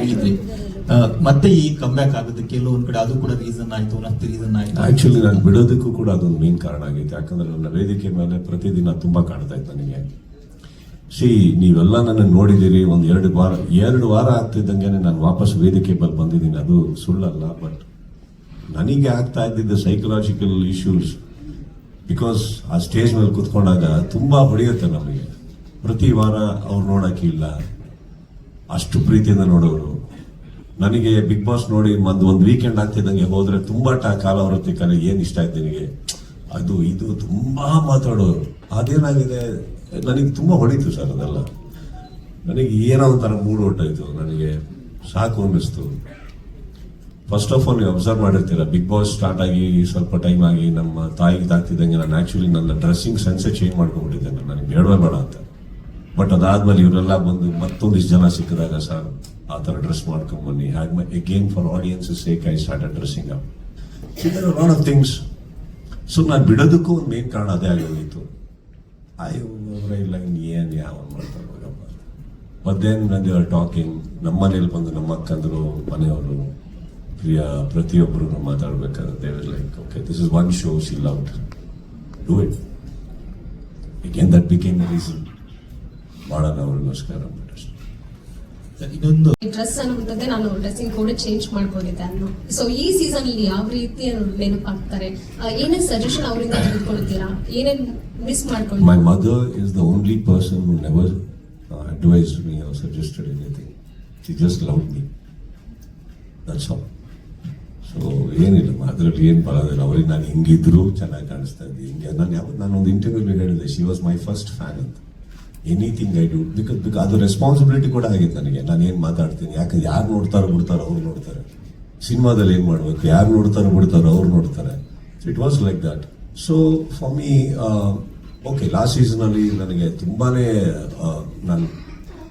ಹೇಳಿದ್ರಿ ಮತ್ತೆ ಈ ಕಮ್ಬ್ಯಾಕ್ ಆಗೋದಕ್ಕೆ ಕೆಲವೊಂದ್ ಕಡೆ ಅದು ಕೂಡ ರೀಸನ್ ಆಯ್ತು, ಮತ್ತೆ ರೀಸನ್ ಆಯ್ತು. ಆಕ್ಚುಲಿ ನಾನು ಬಿಡೋದಕ್ಕೂ ಕೂಡ ಅದೊಂದು ಮೇನ್ ಕಾರಣ ಆಗೈತೆ ಯಾಕಂದ್ರೆ ನನ್ನ ವೇದಿಕೆ ಮೇಲೆ ಪ್ರತಿದಿನ ತುಂಬಾ ಕಾಣ್ತಾ ಇತ್ತು ನನಗೆ. ಸಿ ನೀವೆಲ್ಲ ನನ್ನ ನೋಡಿದ್ದೀರಿ. ಒಂದು ಎರಡು ವಾರ ಎರಡು ವಾರ ಆಗ್ತಿದ್ದಂಗೆ ನಾನು ವಾಪಸ್ ವೇದಿಕೆ ಮೇಲೆ ಬಂದಿದ್ದೀನಿ. ಅದು ಸುಳ್ಳಲ್ಲ ಬಟ್ ನನಗೆ ಆಗ್ತಾ ಇದ್ದಿದ್ದ ಸೈಕಲಾಜಿಕಲ್ ಇಶ್ಯೂಸ್ ಬಿಕಾಸ್ ಆ ಸ್ಟೇಜ್ ಮೇಲೆ ಕುತ್ಕೊಂಡಾಗ ತುಂಬಾ ಹೊಡೆಯುತ್ತೆ ನಮಗೆ. ಪ್ರತಿ ವಾರ ಅವ್ರು ನೋಡಕ್ಕಿಲ್ಲ ಅಷ್ಟು ಪ್ರೀತಿಯಿಂದ ನೋಡೋರು. ನನಗೆ ಬಿಗ್ ಬಾಸ್ ನೋಡಿ ಒಂದು ಒಂದು ವೀಕೆಂಡ್ ಆಗ್ತಿದ್ದಂಗೆ ಹೋದ್ರೆ ತುಂಬಾ ಕಾಲ ಬರುತ್ತೆ ಕಲೆ ಏನು ಇಷ್ಟ ಆಯ್ತು ನಿನಗೆ? ಅದು ಇದು ತುಂಬಾ ಮಾತಾಡೋರು. ಅದೇನಾಗಿದೆ? ನನಗೆ ತುಂಬಾ ಹೊಡಿತು ಸರ್ ಅದೆಲ್ಲ. ನನಗೆ ಏನೋ ಒಂಥರ ಮೂಡ್ ಹೊಟ್ಟಾಯ್ತು ನನಗೆ ಸಾಕು ಅನ್ನಿಸ್ತು. ಫಸ್ಟ್ ಆಫ್ ಆಲ್ ನೀವು ಅಬ್ಸರ್ವ್ ಮಾಡಿರ್ತೀರ ಬಿಗ್ ಬಾಸ್ ಸ್ಟಾರ್ಟ್ ಆಗಿ ಸ್ವಲ್ಪ ಟೈಮ್ ಆಗಿ ನಮ್ಮ ತಾಯಿಗೆ ತಾಗ್ತಿದ್ದಂಗೆ ನಾನು ಆಕ್ಚುಲಿ ನನ್ನ ಡ್ರೆಸ್ಸಿಂಗ್ ಸೆನ್ಸೇ ಚೇಂಜ್ ಮಾಡ್ಕೊಂಡ್ಬಿಟ್ಟಿದ್ದೆ ನಾನು ನನಗೆ ಬೇಡವೇ ಬೇಡ ಅಂತ. ಬಟ್ ಅದಾದ್ಮೇಲೆ ಇವರೆಲ್ಲ ಬಂದು ಮತ್ತೊಂದಿಷ್ಟು ಜನ ಸಿಕ್ಕಿದಾಗ ಸರ್, ಆ ಥರ ಡ್ರೆಸ್ ಮಾಡ್ಕೊಂಡ್ ಬನ್ನಿ. ಹ್ಯಾಗ್ again for audience sake I start dressing up lot of things so ನಾನು ಬಿಡೋದಕ್ಕೂ ಒಂದು ಮೇನ್ ಕಾರಣ ಅದೇ ಆಗೋಗಿತ್ತು ಅವರ ಇಲ್ಲ ಏನು ಯಾವ ಹೋಗಪ್ಪ ಮತ್ತೇನು ನಂದು ಟಾಕಿಂಗ್ ನಮ್ಮ ಮನೇಲಿ ಬಂದು ನಮ್ಮ ಅಕ್ಕಂದರು ಮನೆಯವರು, ಪ್ರಿಯ, ಪ್ರತಿಯೊಬ್ಬರು ಮಾತಾಡ್ಬೇಕಾದ್ರೆ ದೇವರ್ like okay this is one show she loved do it again that became reason ಮಾಡೋಣ ಅವ್ರಿಗೋಸ್ಕರ. ಇನ್ನೊಂದು. ಡ್ರೆಸ್ ಅನ್ನುವಂಥದ್ದೇ ನಾನು ಡ್ರೆಸ್ಸಿಂಗ್ ಕೋಡ್ ಚೇಂಜ್ ಮಾಡ್ಕೊಂಡಿದ್ದೆ ಅನ್ನು. ಸೊ ಈ ಸೀಸನ್ ಅಲ್ಲಿ ಯಾವ ರೀತಿ ನೆನಪಾಗ್ತಾರೆ ಏನೇನ್ ಸಜೆಷನ್ ಅವರಿಂದ ತೆಗೆದುಕೊಳ್ತೀರಾ ಏನೇನು ಮಿಸ್ ಮಾಡ್ಕೊಂಡು my mother is the only person who never advise me or suggested anything. She just loved me. That's all. So ಏನಿಲ್ಲ ಅದರಲ್ಲಿ ಏನು ಬರೋದಿಲ್ಲ ಅವ್ರಿಗೆ ನಾನು ಹೆಂಗಿದ್ರು ಚೆನ್ನಾಗಿ ಕಾಣಿಸ್ತಾ ಇದ್ದೀನಿ ನಾನು ಯಾವತ್ತು ನಾನು ಒಂದು ಇಂಟರ್ವ್ಯೂಲಿ ಹೇಳಿದೆ she was my first fan ಅಂತ. Anything I do because because ಅದು ರೆಸ್ಪಾನ್ಸಿಬಿಲಿಟಿ ಕೂಡ ಆಗಿತ್ತು ನನಗೆ. ನಾನು ಏನು ಮಾತಾಡ್ತೀನಿ? ಯಾಕೆ ಯಾರು ನೋಡ್ತಾರೋ ಬಿಡ್ತಾರೋ ಅವ್ರು ನೋಡ್ತಾರೆ. ಸಿನಿಮಾದಲ್ಲಿ ಏನು ಮಾಡಬೇಕು? ಯಾರು ನೋಡ್ತಾರೋ ಬಿಡ್ತಾರೋ ಅವ್ರು ನೋಡ್ತಾರೆ. It was like that so for me okay last ಸೀಸನಲ್ಲಿ ನನಗೆ ತುಂಬಾನೇ ನಾನು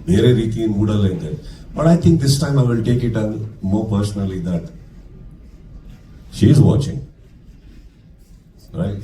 ಬೇರೆ ರೀತಿ ಮೂಡಲ್ಲ ಇದ್ದೆ. But I think this time I will take it on more personally that she is watching right